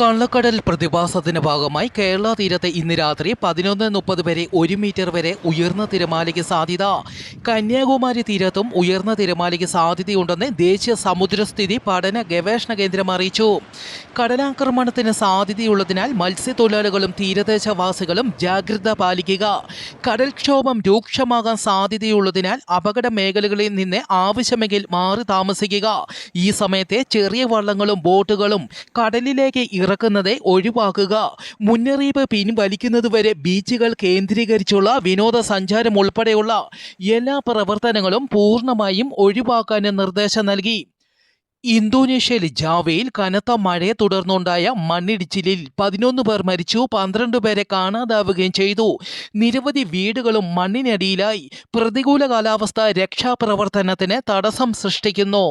കള്ളക്കടൽ പ്രതിഭാസത്തിന്റെ ഭാഗമായി കേരള തീരത്ത് ഇന്ന് രാത്രി പതിനൊന്ന് മുപ്പത് വരെ ഒരു മീറ്റർ വരെ ഉയർന്ന തിരമാലയ്ക്ക് സാധ്യത. കന്യാകുമാരി തീരത്തും ഉയർന്ന തിരമാലയ്ക്ക് സാധ്യതയുണ്ടെന്ന് ദേശീയ സമുദ്രസ്ഥിതി പഠന ഗവേഷണ കേന്ദ്രം അറിയിച്ചു. കടലാക്രമണത്തിന് സാധ്യതയുള്ളതിനാൽ മത്സ്യത്തൊഴിലാളികളും തീരദേശവാസികളും ജാഗ്രത പാലിക്കുക. കടൽക്ഷോഭം രൂക്ഷമാകാൻ സാധ്യതയുള്ളതിനാൽ അപകട മേഖലകളിൽ നിന്ന് ആവശ്യമെങ്കിൽ മാറി താമസിക്കുക. ഈ സമയത്തെ ചെറിയ വള്ളങ്ങളും ബോട്ടുകളും കടലിലേക്ക് ഇറക്കുന്നത് ഒഴിവാക്കുക. മുന്നറിയിപ്പ് പിൻവലിക്കുന്നതുവരെ ബീച്ചുകൾ കേന്ദ്രീകരിച്ചുള്ള വിനോദസഞ്ചാരം ഉൾപ്പെടെയുള്ള എല്ലാ പ്രവർത്തനങ്ങളും പൂർണമായും ഒഴിവാക്കാൻ നിർദ്ദേശം നൽകി. ഇന്തോനേഷ്യയിൽ ജാവയിൽ കനത്ത മഴയെ തുടർന്നുണ്ടായ മണ്ണിടിച്ചിലിൽ പതിനൊന്ന് പേർ മരിച്ചു പന്ത്രണ്ട് പേരെ കാണാതാവുകയും ചെയ്തു. നിരവധി വീടുകളും മണ്ണിനടിയിലായി. പ്രതികൂല കാലാവസ്ഥ രക്ഷാപ്രവർത്തനത്തിന് തടസ്സം സൃഷ്ടിക്കുന്നു.